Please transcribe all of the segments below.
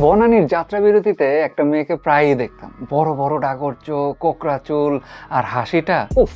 বনানীর যাত্রা বিরতিতে একটা মেয়েকে প্রায়ই দেখতাম। বড় বড় ডাগর চোখ, কোকড়া চুল আর হাসিটা, উফ,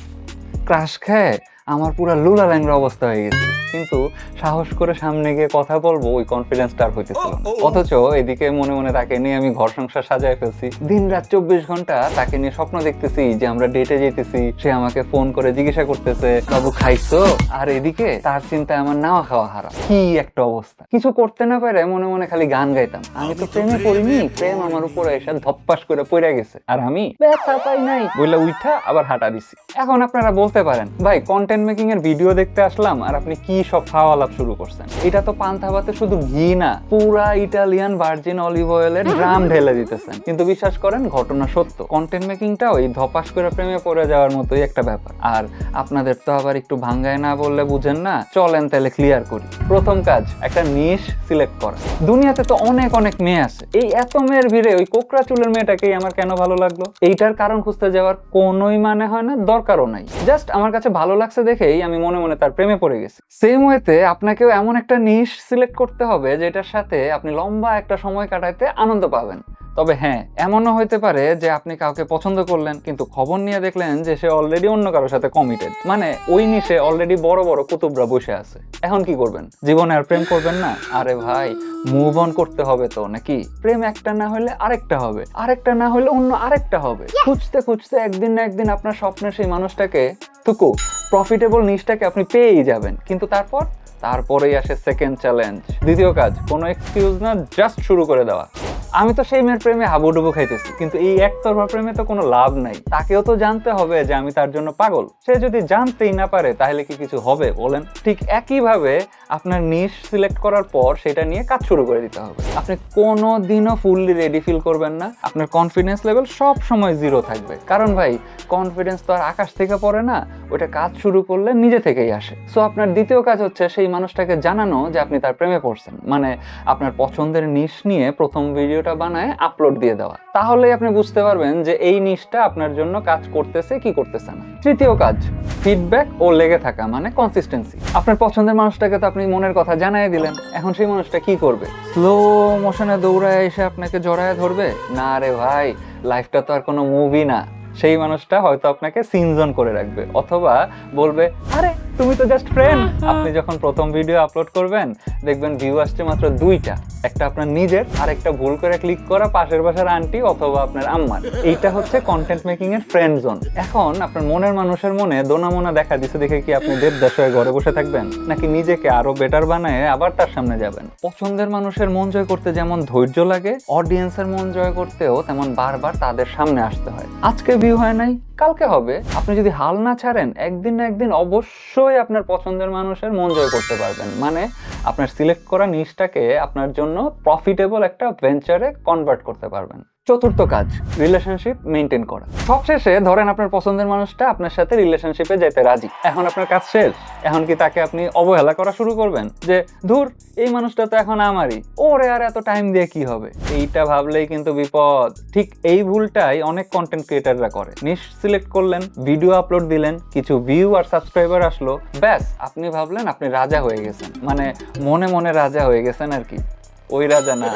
ক্রাশ খায়। আমার পুরা লুলা ল্যাংরা অবস্থা হয়ে গেছিল কিন্তু সাহস করে সামনে গিয়ে কথা বলব ওই কনফিডেন্সটা আর হইতেছিল অথচ এদিকে মনে মনে তাকে নিয়ে আমি ঘর সংসার সাজায় ফেলছি। দিন রাত চব্বিশ ঘণ্টা তাকে নিয়ে স্বপ্ন দেখতেছি যে আমরা ডেটে যেতেছি সে আমাকে ফোন করে জিজ্ঞাসা করতেছে বাবু খাইছো? আর এদিকে তার চিন্তায় আমার নাওয়া খাওয়া হারাম। কি একটা অবস্থা। কিছু করতে না পারে মনে মনে খালি গান গাইতাম। আমি তো প্রেমে পড়িনি প্রেম আমার উপরে এসে ধপ্পাস করে পড়ে গেছে। আর আমি ব্যথা পাই নাই। বইলা উঠা আবার হাঁটা দিছি। এখন আপনারা বলতে পারেন ভাই কন্টেন্ট মেকিং এর ভিডিও দেখতে আসলাম, আর আপনি কি সব খাওয়া লাভ শুরু করছেন? এটা তো পান্থা ভাতে শুধু ঘি না, পুরা ইটালিয়ান ভার্জিন অলিভ অয়েলের ড্রাম ঢেলে দিতেছেন। কিন্তু বিশ্বাস করেন, ঘটনা সত্য। কন্টেন্ট মেকিংটাও এই ধপাস করে প্রেমে পড়ে যাওয়ার মতোই একটা ব্যাপার। আর আপনাদের তো আবার একটু ভাঙ্গায় না বললে বুঝেন না, চলেন তাহলে ক্লিয়ার করি। প্রথম কাজ, একটা নিশ সিলেক্ট করা। দুনিয়াতে তো অনেক অনেক মেয়ে আছে। এই এত মেয়ের ভিড়ে ওই কোকরা চুলের মেয়েটাকেই আমার কেন ভালো লাগল? এইটার কারণ খুঁজতে যাওয়ার কোনোই মানে হয় না, দরকারও নাই। জাস্ট আমার কাছে ভালো লাগছে দেখেই আমি মনে মনে তার প্রেমে পড়ে গেছি। সেম ওয়েতে আপনাকেও এমন একটা নিশ সিলেক্ট করতে হবে যেটার সাথে আপনি লম্বা একটা সময় কাটাইতে আনন্দ পাবেন। তবে হ্যাঁ এমনও হইতে পারে যে আপনি কাউকে পছন্দ করলেন কিন্তু খবর নিয়ে দেখলেন যে সে অলরেডি অন্য কারোর সাথে কমিটেড মানে ওই নিশে অলরেডি বড় বড় কুতুবরা বসে আছে। এখন কি করবেন? জীবনে আর প্রেম করবেন না? আরে ভাই মুভ অন করতে হবে তো নাকি? প্রেম একটা না হলে আরেকটা হবে। আরেকটা না হলে অন্য আরেকটা হবে। খুঁজতে খুঁজতে একদিন না একদিন আপনার স্বপ্নের সেই মানুষটাকে টুকু প্রফিটেবল নিশটাকে আপনি পেয়েই যাবেন। কিন্তু তারপর? তারপরেই আসে সেকেন্ড চ্যালেঞ্জ দ্বিতীয় কাজ, কোনো এক্সকিউজ না জাস্ট শুরু করে দেওয়া। আমি তো সেই মেয়ের প্রেমে হাবুডুবু খাইতেছি, কিন্তু এই একতরফা প্রেমে তো কোনো লাভ নাই। তাকেও তো জানতে হবে যে আমি তার জন্য পাগল। সে যদি জানতেই না পারে, তাহলে কি কিছু হবে বলেন? ঠিক একইভাবে আপনার নিশ সিলেক্ট করার পর সেটা নিয়ে কাজ শুরু করে দিতে হবে। আপনি কোনো দিনও ফুললি রেডি ফিল করবেন না। আপনার কনফিডেন্স লেভেল সব সময় জিরো থাকবে। কারণ ভাই কনফিডেন্স তো আর আকাশ থেকে পড়ে না ওটা কাজ শুরু করলে নিজে থেকেই আসে। সো আপনার দ্বিতীয় কাজ হচ্ছে সেই মানুষটাকে জানানো যে আপনি তার প্রেমে পড়ছেন। মানে আপনার পছন্দের নিশ নিয়ে প্রথম ভিডিওটা বানায় আপলোড দিয়ে দেওয়া। তাহলেই আপনি বুঝতে পারবেন যে এই নিশটা আপনার জন্য কাজ করতেছে, কি করতেছে না। তৃতীয় কাজ ফিডব্যাক ও লেগে থাকা মানে কনসিস্টেন্সি আপনার পছন্দের মানুষটাকে তো আপনি মনের কথা জানাই দিলেন। এখন সেই মানুষটা কি করবে? স্লো মোশনে দৌড়ায় এসে আপনাকে জড়ায় ধরবে? না রে ভাই লাইফটা তো আর কোনো মুভি না। সেই মানুষটা হয়তো আপনাকে সিনজন করে রাখবে, অথবা বলবে, আরে তুমি তো জাস্ট ফ্রেন্ড আপনি যখন প্রথম ভিডিও আপলোড করবেন দেখবেন ভিউ আসছে মাত্র দুইটা। একটা আপনার নিজের আর একটা ভুল করে ক্লিক করা পাশের বাসার আন্টি অথবা আপনার আম্মার। এইটা হচ্ছে কন্টেন্ট মেকিং এর ফ্রেন্ড জোন এখন আপনার মনের মানুষের মনে দোনামোনা দেখা দিছে দেখে কি আপনি দেবদাস হয়ে ঘরে বসে থাকবেন? নাকি নিজেকে আরও বেটার বানায় আবার তার সামনে যাবেন? পছন্দের মানুষের মন জয় করতে যেমন ধৈর্য লাগে অডিয়েন্সের মন জয় করতেও তেমন বারবার তাদের সামনে আসতে হয়। আজকে ভিউ হয় নাই কালকে হবে। আপনি যদি হাল না ছাড়েন একদিন না একদিন অবশ্যই আপনার পছন্দের মানুষের মন জয় করতে পারবেন। মানে আপনার সিলেক্ট করা নিশটাকে আপনার জন্য প্রফিটেবল একটা ভেঞ্চারে কনভার্ট করতে পারবেন। চতুর্থ কাজ রিলেশনশিপ মেনটেন করা। সবশেষে ধরেন আপনার পছন্দের মানুষটা আপনার সাথে রিলেশনশিপে যেতে রাজি। এখন আপনার কাজ শেষ। এখন কি তাকে আপনি অবহেলা করা শুরু করবেন? যে, ধুর, এই মানুষটা তো এখন আমারই। ওরে, আর এত টাইম দিয়ে কি হবে? এইটা ভাবলেই কিন্তু বিপদ। ঠিক এই ভুলটাই অনেক কন্টেন্ট ক্রিয়েটাররা করে। নিশ সিলেক্ট করলেন ভিডিও আপলোড দিলেন, কিছু ভিউ আর সাবস্ক্রাইবার আসলো। ব্যাস, আপনি ভাবলেন আপনি রাজা হয়ে গেছেন। মানে মনে মনে রাজা হয়ে গেছেন আর কি। ওই রাজা না।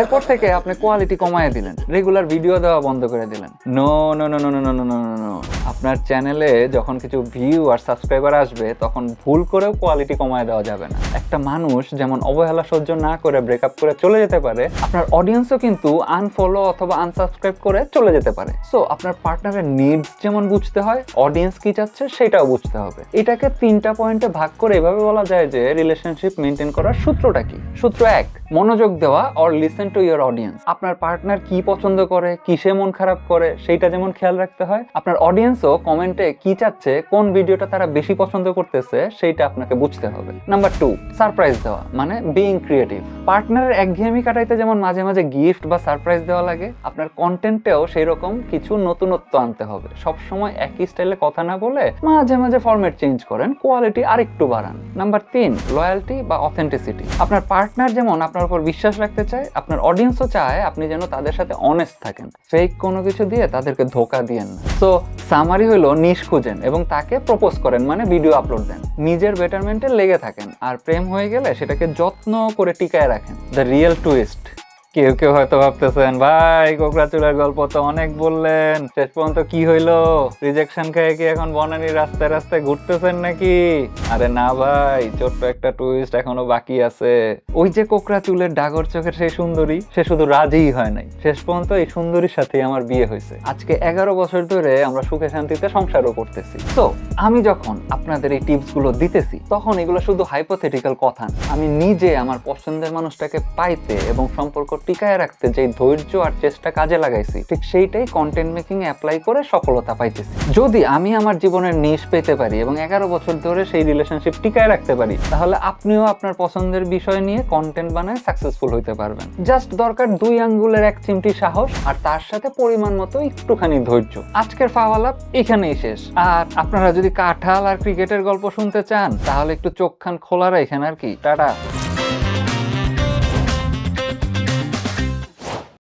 এরপর থেকে আপনি কোয়ালিটি কমায় দিলেন। রেগুলার ভিডিও দেওয়া বন্ধ করে দিলেন। No no no no no no no no আপনার চ্যানেলে যখন কিছু ভিউ আর সাবস্ক্রাইবার আসবে, তখন ভুল করেও কোয়ালিটি কমায় দেওয়া যাবে না। একটা মানুষ যেমন অবহেলা সহ্য না করে ব্রেকআপ করে চলে যেতে পারে, আপনার অডিয়েন্সও কিন্তু আনফলো অথবা আনসাবস্ক্রাইব করে চলে যেতে পারে। সো আপনার পার্টনারের নিডস যেমন বুঝতে হয় অডিয়েন্স কি চাচ্ছে সেটাও বুঝতে হবে। এটাকে তিনটা পয়েন্টে ভাগ করে এভাবে বলা যায় যে রিলেশনশিপ মেনটেন করার সূত্রটা কি? সূত্র এক, মনোযোগ দেওয়া or listen to your audience আপনার পার্টনার কি পছন্দ করে, কিসে মন খারাপ করে, সেইটা যেমন খেয়াল রাখতে হয়। আপনার অডিয়েন্সও কমেন্টে কি চাচ্ছে, কোন ভিডিওটা তারা বেশি পছন্দ করতেছে, সেইটা আপনাকে বুঝতে হবে। নাম্বার টু সারপ্রাইজ দেওয়া মানে বিইং ক্রিয়েটিভ পার্টনারের একঘেয়েমি কাটাইতে যেমন মাঝে মাঝে গিফট বা সারপ্রাইজ দেওয়া লাগে, আপনার কন্টেন্টেও সেই রকম কিছু নতুনত্ব আনতে হবে। সব সময় একই স্টাইলে কথা না বলে মাঝে মাঝে ফরম্যাট চেঞ্জ করেন কোয়ালিটি আরেকটু বাড়ান। নাম্বার তিন লয়্যালটি বা অথেন্টিসিটি আপনার পার্টনার যেমন আপনার উপর বিশ্বাস রাখতে চায়, আপনার অডিয়েন্সও চায় আপনি যেন তাদের সাথে অনেস্ট থাকেন। ফেক কোনো কিছু দিয়ে তাদেরকে ধোকা দিয়েন না। সো সামারি হলো নিশ খুঁজেন এবং তাকে প্রপোজ করেন মানে ভিডিও আপলোড দেন। নিজের বেটারমেন্টে লেগে থাকেন। আর প্রেম হয়ে গেলে সেটাকে যত্ন করে টিকায় রাখেন। দ্য রিয়েল টুইস্ট কেউ কেউ হয়তো ভাবতেছেন, ভাই কোকড়া চুলের গল্প তো অনেক বললেন, শেষ পর্যন্ত কি হইল? রিজেকশন খেয়ে কি এখন বনানি রাস্তায় রাস্তায় ঘুরতেছেন নাকি? আরে না ভাই, ছোট্ট একটা টুইস্ট এখনও বাকি আছে। ওই যে কোকড়া চুলের ডাগর চোখের সেই সুন্দরী, সে শুধু রাজিই হয় নাই। শেষ পর্যন্ত এই সুন্দরীর সাথে আমার বিয়ে হয়েছে। আজকে এগারো বছর ধরে আমরা সুখে শান্তিতে সংসারও করতেছি। তো আমি যখন আপনাদের এই টিপসগুলো দিতেছি, তখন এগুলো শুধু হাইপোথেটিক্যাল কথা আমি নিজে আমার পছন্দের মানুষটাকে পাইতে এবং সম্পর্ক টিকায় রাখতে যে ধৈর্য আর চেষ্টা কাজে লাগাইছি, ঠিক সেইটাই কন্টেন্ট মেকিং এ অ্যাপ্লাই করে সফলতা পাইতেছি। যদি আমি আমার জীবনের নিশ পেতে পারি এবং এগারো বছর ধরে সেই রিলেশনশিপ টিকায় রাখতে পারি, তাহলে আপনিও আপনার পছন্দের বিষয় নিয়ে কন্টেন্ট বানায় সাকসেসফুল হইতে পারবেন। জাস্ট দরকার দুই আঙ্গুলের এক চিমটি সাহস আর তার সাথে পরিমাণ মতো একটুখানি ধৈর্য। আজকের ফাওয়ালাপ এখানেই শেষ। আর আপনারা যদি কাঁঠাল আর ক্রিকেটের গল্প শুনতে চান, তাহলে একটু চোখ খান খোলা রাখেন আর কি। টাটা।